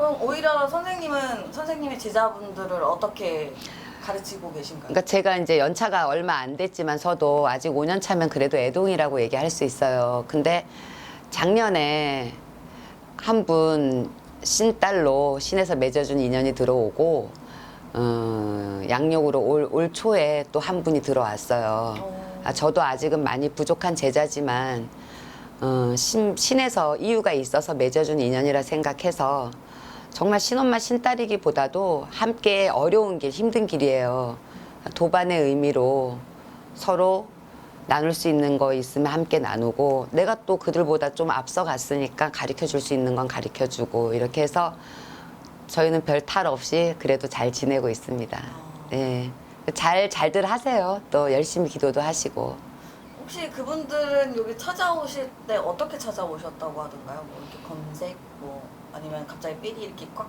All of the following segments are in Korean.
그럼 오히려 선생님은 선생님의 제자분들을 어떻게 가르치고 계신가요? 그러니까 제가 이제 연차가 얼마 안 됐지만서도 아직 5년 차면 그래도 애동이라고 얘기할 수 있어요. 근데 작년에 한 분 신딸로 신에서 맺어준 인연이 들어오고 어, 양력으로 올, 올 초에 또 한 분이 들어왔어요. 어. 아, 저도 아직은 많이 부족한 제자지만 어, 신, 신에서 이유가 있어서 맺어준 인연이라 생각해서 정말 신엄마 신딸이기보다도 함께 어려운 길, 힘든 길이에요. 도반의 의미로 서로 나눌 수 있는 거 있으면 함께 나누고 내가 또 그들보다 좀 앞서 갔으니까 가르쳐 줄 수 있는 건 가르쳐 주고 이렇게 해서 저희는 별 탈 없이 그래도 잘 지내고 있습니다. 네. 잘, 잘들 하세요. 또 열심히 기도도 하시고. 혹시 그분들은 여기 찾아오실 때 어떻게 찾아오셨다고 하던가요? 뭐 이렇게 검색 뭐 아니면 갑자기 삘이 이렇게 꽉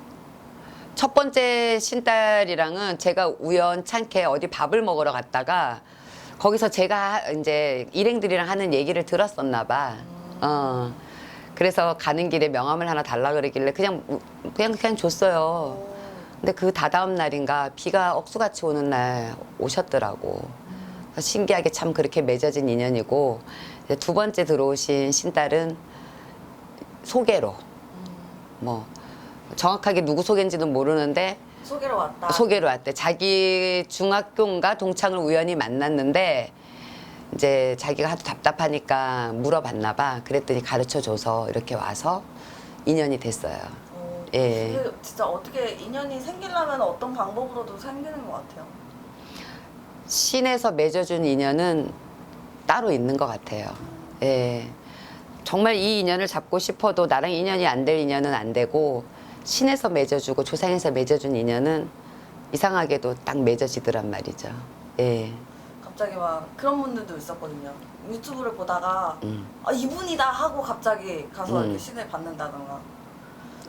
첫 번째 신딸이랑은 제가 우연찮게 어디 밥을 먹으러 갔다가 거기서 제가 이제 일행들이랑 하는 얘기를 들었었나 봐. 어. 그래서 가는 길에 명함을 하나 달라 그러길래 그냥 우- 그냥 그냥 줬어요. 오. 근데 그 다다음 날인가 비가 억수같이 오는 날 오셨더라고. 신기하게 참 그렇게 맺어진 인연이고 두 번째 들어오신 신딸은 소개로 뭐 정확하게 누구 소개인지는 모르는데 소개로 왔다. 소개로 왔대. 자기 중학교인가 동창을 우연히 만났는데 이제 자기가 하도 답답하니까 물어봤나 봐. 그랬더니 가르쳐 줘서 이렇게 와서 인연이 됐어요. 어, 예. 그 진짜 어떻게 인연이 생기려면 어떤 방법으로도 생기는 것 같아요. 신에서 맺어준 인연은 따로 있는 것 같아요. 예. 정말 이 인연을 잡고 싶어도 나랑 인연이 안 될 인연은 안 되고 신에서 맺어주고 조상에서 맺어준 인연은 이상하게도 딱 맺어지더란 말이죠. 예. 갑자기 막 그런 분들도 있었거든요. 유튜브를 보다가 음. 아 이분이다 하고 갑자기 가서 음. 이렇게 신을 받는다던가.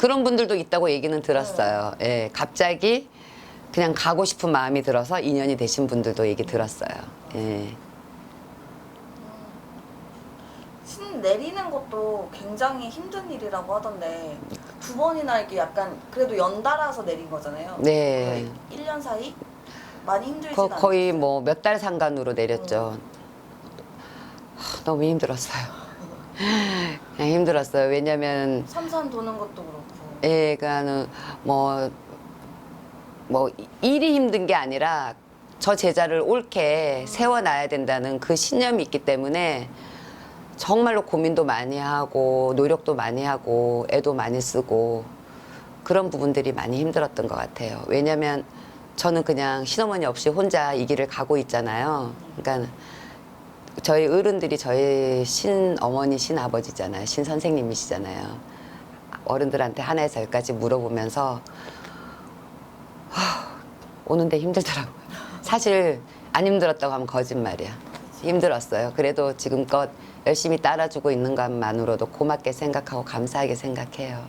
그런 분들도 있다고 얘기는 들었어요. 예. 갑자기 그냥 가고 싶은 마음이 들어서 인연이 되신 분들도 얘기 들었어요. 예. 신 내리는 것도 굉장히 힘든 일이라고 하던데 두 번이나 이렇게 약간 그래도 연달아서 내린 거잖아요. 네. 거의 1년 사이 많이 힘들진 거, 않아요. 거의 뭐 몇 달 상간으로 내렸죠. 하, 너무 힘들었어요. 그냥 힘들었어요. 왜냐면 삼산 도는 것도 그렇고. 애가는 뭐, 뭐 일이 힘든 게 아니라 저 제자를 옳게 세워놔야 된다는 그 신념이 있기 때문에 정말로 고민도 많이 하고 노력도 많이 하고 애도 많이 쓰고 그런 부분들이 많이 힘들었던 것 같아요. 왜냐면 저는 그냥 신어머니 없이 혼자 이 길을 가고 있잖아요. 그러니까 저희 어른들이 저희 신어머니, 신아버지잖아요. 신선생님이시잖아요. 어른들한테 하나에서 열까지 물어보면서 하, 오는데 힘들더라고요. 사실 안 힘들었다고 하면 거짓말이야. 힘들었어요. 그래도 지금껏 열심히 따라주고 있는 것만으로도 고맙게 생각하고 감사하게 생각해요.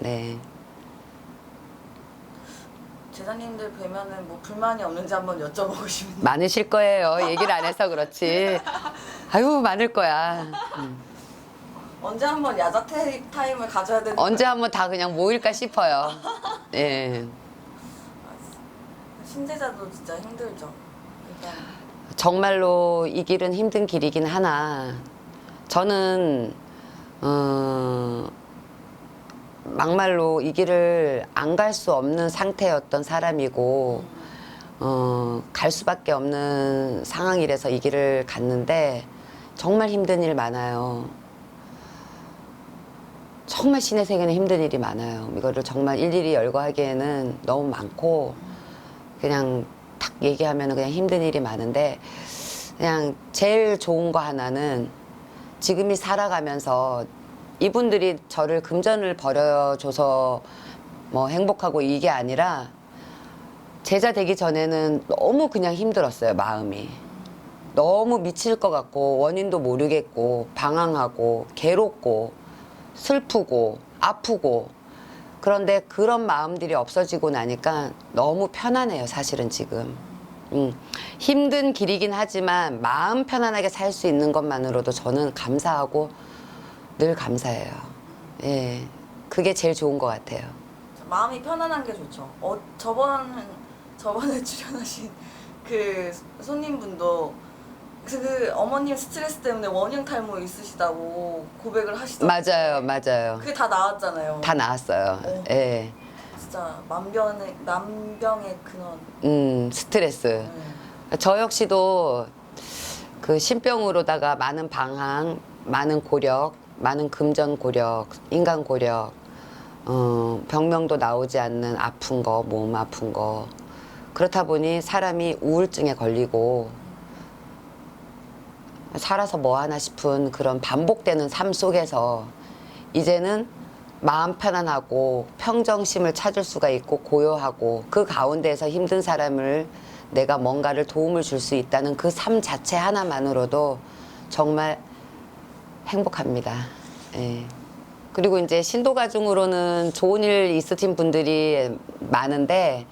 네. 제자님들 뵈면은 뭐 불만이 없는지 한번 여쭤보고 싶은데 많으실 거예요. 얘기를 안 해서 그렇지. 아유, 많을 거야. 언제 한번 야자 태- 타임을 가져야 되는 언제 한번 다 그냥 모일까 싶어요. 예. 신제자도 진짜 힘들죠. 일단 정말로 이 길은 힘든 길이긴 하나 저는 어, 막말로 이 길을 안 갈 수 없는 상태였던 사람이고 어, 갈 수밖에 없는 상황이라서 이 길을 갔는데 정말 힘든 일 많아요. 정말 신의 세계는 힘든 일이 많아요. 이거를 정말 일일이 열거하기에는 너무 많고 그냥 탁 얘기하면 그냥 힘든 일이 많은데 그냥 제일 좋은 거 하나는 지금이 살아가면서 이분들이 저를 금전을 벌여줘서 뭐 행복하고 이게 아니라 제자 되기 전에는 너무 그냥 힘들었어요 마음이. 너무 미칠 것 같고 원인도 모르겠고 방황하고 괴롭고 슬프고 아프고 그런데 그런 마음들이 없어지고 나니까 너무 편안해요, 사실은 지금. 음, 힘든 길이긴 하지만 마음 편안하게 살 수 있는 것만으로도 저는 감사하고 늘 감사해요. 예. 그게 제일 좋은 것 같아요. 마음이 편안한 게 좋죠. 어, 저번 저번에 출연하신 그 손님분도 그 어머님 스트레스 때문에 원형 탈모 있으시다고 고백을 하시더라고요. 맞아요, 맞아요. 그게 다 나왔잖아요. 다 나왔어요. 어. 예. 진짜 만병의 만병의 근원. 음, 스트레스. 네. 저 역시도 그 신병으로다가 많은 방황, 많은 고력, 많은 금전 고력, 인간 고력, 어, 병명도 나오지 않는 아픈 거, 몸 아픈 거. 그렇다 보니 사람이 우울증에 걸리고 살아서 뭐 하나 싶은 그런 반복되는 삶 속에서 이제는 마음 편안하고 평정심을 찾을 수가 있고 고요하고 그 가운데서 힘든 사람을 내가 뭔가를 도움을 줄 수 있다는 그 삶 자체 하나만으로도 정말 행복합니다. 예. 그리고 이제 신도가 중으로는 좋은 일 있으신 분들이 많은데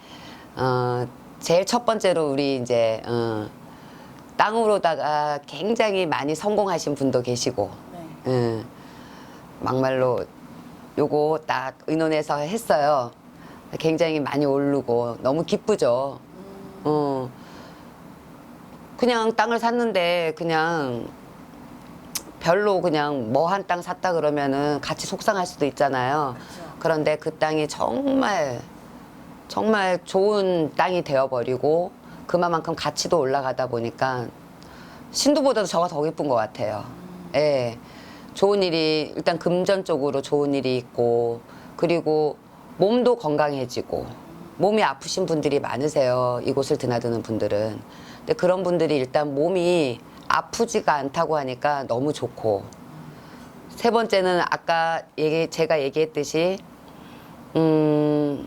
어, 제일 첫 번째로 우리 이제 어, 땅으로다가 굉장히 많이 성공하신 분도 계시고 네. 예. 막말로 요거 딱 의논해서 했어요. 굉장히 많이 오르고 너무 기쁘죠. 음, 어. 그냥 땅을 샀는데 그냥 별로 그냥 뭐 한 땅 샀다 그러면은 같이 속상할 수도 있잖아요. 그렇죠. 그런데 그 땅이 정말 정말 좋은 땅이 되어버리고 그만큼 가치도 올라가다 보니까 신도보다도 저가 더 기쁜 것 같아요. 예. 좋은 일이 일단 금전 쪽으로 좋은 일이 있고 그리고 몸도 건강해지고 몸이 아프신 분들이 많으세요. 이곳을 드나드는 분들은. 근데 그런 분들이 일단 몸이 아프지가 않다고 하니까 너무 좋고 세 번째는 아까 얘기 제가 얘기했듯이 음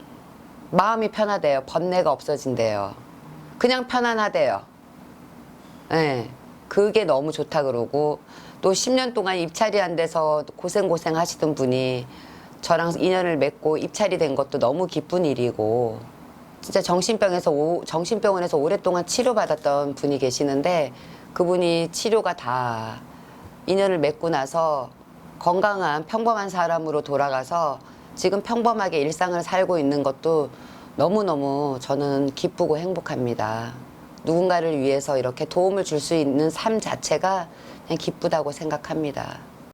마음이 편하대요. 번뇌가 없어진대요. 그냥 편안하대요. 예. 그게 너무 좋다 그러고 또 10년 동안 입찰이 안 돼서 고생 고생 하시던 분이 저랑 인연을 맺고 입찰이 된 것도 너무 기쁜 일이고 진짜 정신병에서 오- 정신병원에서 오랫동안 치료받았던 분이 계시는데 그분이 치료가 다 인연을 맺고 나서 건강한 평범한 사람으로 돌아가서 지금 평범하게 일상을 살고 있는 것도 너무너무 저는 기쁘고 행복합니다. 누군가를 위해서 이렇게 도움을 줄 수 있는 삶 자체가 그냥 기쁘다고 생각합니다.